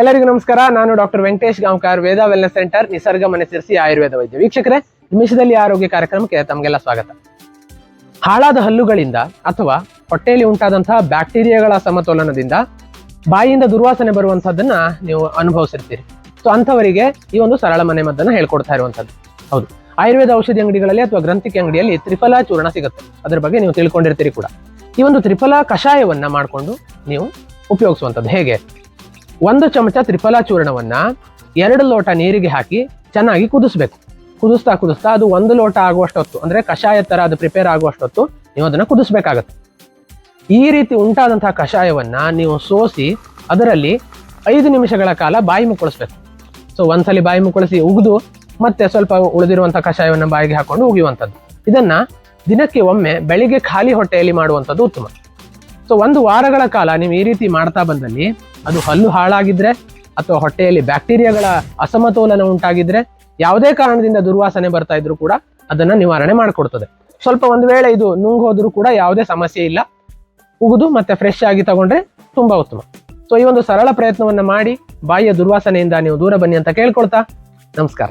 ಎಲ್ಲರಿಗೂ ನಮಸ್ಕಾರ. ನಾನು doctor Venkatesh Gaonkar, Veda wellness centre, ನಿಸರ್ಗ ಮನಸ್ಸಿರಿಸಿ ಆಯುರ್ವೇದ ವೈದ್ಯ. ವೀಕ್ಷಕರೇ, ನಿಮಿಷದಲ್ಲಿ ಆರೋಗ್ಯ ಕಾರ್ಯಕ್ರಮಕ್ಕೆ ತಮಗೆಲ್ಲ ಸ್ವಾಗತ. ಹಾಳಾದ ಹಲ್ಲುಗಳಿಂದ ಅಥವಾ ಹೊಟ್ಟೆಯಲ್ಲಿ ಉಂಟಾದಂತಹ ಬ್ಯಾಕ್ಟೀರಿಯಾಗಳ ಸಮತೋಲನದಿಂದ ಬಾಯಿಯಿಂದ ದುರ್ವಾಸನೆ ಬರುವಂತಹದ್ದನ್ನ ನೀವು ಅನುಭವಿಸಿರ್ತೀರಿ. ಸೊ ಅಂಥವರಿಗೆ ಈ ಒಂದು ಸರಳ ಮನೆ ಮದ್ದನ್ನು ಹೇಳ್ಕೊಡ್ತಾ ಇರುವಂಥದ್ದು ಹೌದು. ಆಯುರ್ವೇದ ಔಷಧಿ ಅಂಗಡಿಗಳಲ್ಲಿ ಅಥವಾ ಗ್ರಂಥಿಕೆ ಅಂಗಡಿಯಲ್ಲಿ ತ್ರಿಫಲ ಚೂರ್ಣ ಸಿಗುತ್ತೆ. ಅದರ ಬಗ್ಗೆ ನೀವು ತಿಳ್ಕೊಂಡಿರ್ತೀರಿ ಕೂಡ. ಈ ಒಂದು ತ್ರಿಫಲ ಕಷಾಯವನ್ನ ಮಾಡಿಕೊಂಡು ನೀವು ಉಪಯೋಗಿಸುವಂಥದ್ದು ಹೇಗೆ? ಒಂದು ಚಮಚ ತ್ರಿಫಲ ಚೂರ್ಣವನ್ನ ಎರಡು ಲೋಟ ನೀರಿಗೆ ಹಾಕಿ ಚೆನ್ನಾಗಿ ಕುದಿಸ್ಬೇಕು. ಕುದಿಸ್ತಾ ಕುದಿಸ್ತಾ ಅದು ಒಂದು ಲೋಟ ಆಗುವಷ್ಟೊತ್ತು, ಅಂದರೆ ಕಷಾಯ ಥರ ಅದು ಪ್ರಿಪೇರ್ ಆಗುವಷ್ಟೊತ್ತು ನೀವು ಅದನ್ನು ಕುದಿಸ್ಬೇಕಾಗತ್ತೆ. ಈ ರೀತಿ ಉಂಟಾದಂತಹ ಕಷಾಯವನ್ನು ನೀವು ಸೋಸಿ ಅದರಲ್ಲಿ ಐದು ನಿಮಿಷಗಳ ಕಾಲ ಬಾಯಿ ಮುಕ್ಕಳಿಸ್ಬೇಕು. ಸೊ ಒಂದ್ಸಲಿ ಬಾಯಿ ಮುಕ್ಕಳಿಸಿ ಉಗಿದು ಮತ್ತೆ ಸ್ವಲ್ಪ ಉಳಿದಿರುವಂಥ ಕಷಾಯವನ್ನು ಬಾಯಿಗೆ ಹಾಕೊಂಡು ಉಗಿಯುವಂಥದ್ದು. ಇದನ್ನು ದಿನಕ್ಕೆ ಒಮ್ಮೆ ಬೆಳಿಗ್ಗೆ ಖಾಲಿ ಹೊಟ್ಟೆಯಲ್ಲಿ ಮಾಡುವಂಥದ್ದು ಉತ್ತಮ. ಸೊ ಒಂದು ವಾರಗಳ ಕಾಲ ನೀವು ಈ ರೀತಿ ಮಾಡ್ತಾ ಬಂದಲ್ಲಿ ಅದು ಹಲ್ಲು ಹಾಳಾಗಿದ್ರೆ ಅಥವಾ ಹೊಟ್ಟೆಯಲ್ಲಿ ಬ್ಯಾಕ್ಟೀರಿಯಾಗಳ ಅಸಮತೋಲನ ಉಂಟಾಗಿದ್ರೆ ಯಾವುದೇ ಕಾರಣದಿಂದ ದುರ್ವಾಸನೆ ಬರ್ತಾ ಇದ್ರು ಕೂಡ ಅದನ್ನ ನಿವಾರಣೆ ಮಾಡಿಕೊಡ್ತದೆ. ಸ್ವಲ್ಪ ಒಂದು ವೇಳೆ ಇದು ನುಂಗ್ ಕೂಡ ಯಾವುದೇ ಸಮಸ್ಯೆ ಇಲ್ಲ. ಉಗಿದು ಮತ್ತೆ ಫ್ರೆಶ್ ಆಗಿ ತಗೊಂಡ್ರೆ ತುಂಬಾ ಉತ್ತಮ. ಸೊ ಈ ಒಂದು ಸರಳ ಪ್ರಯತ್ನವನ್ನ ಮಾಡಿ ಬಾಯಿಯ ದುರ್ವಾಸನೆಯಿಂದ ನೀವು ದೂರ ಬನ್ನಿ ಅಂತ ಕೇಳ್ಕೊಳ್ತಾ ನಮಸ್ಕಾರ.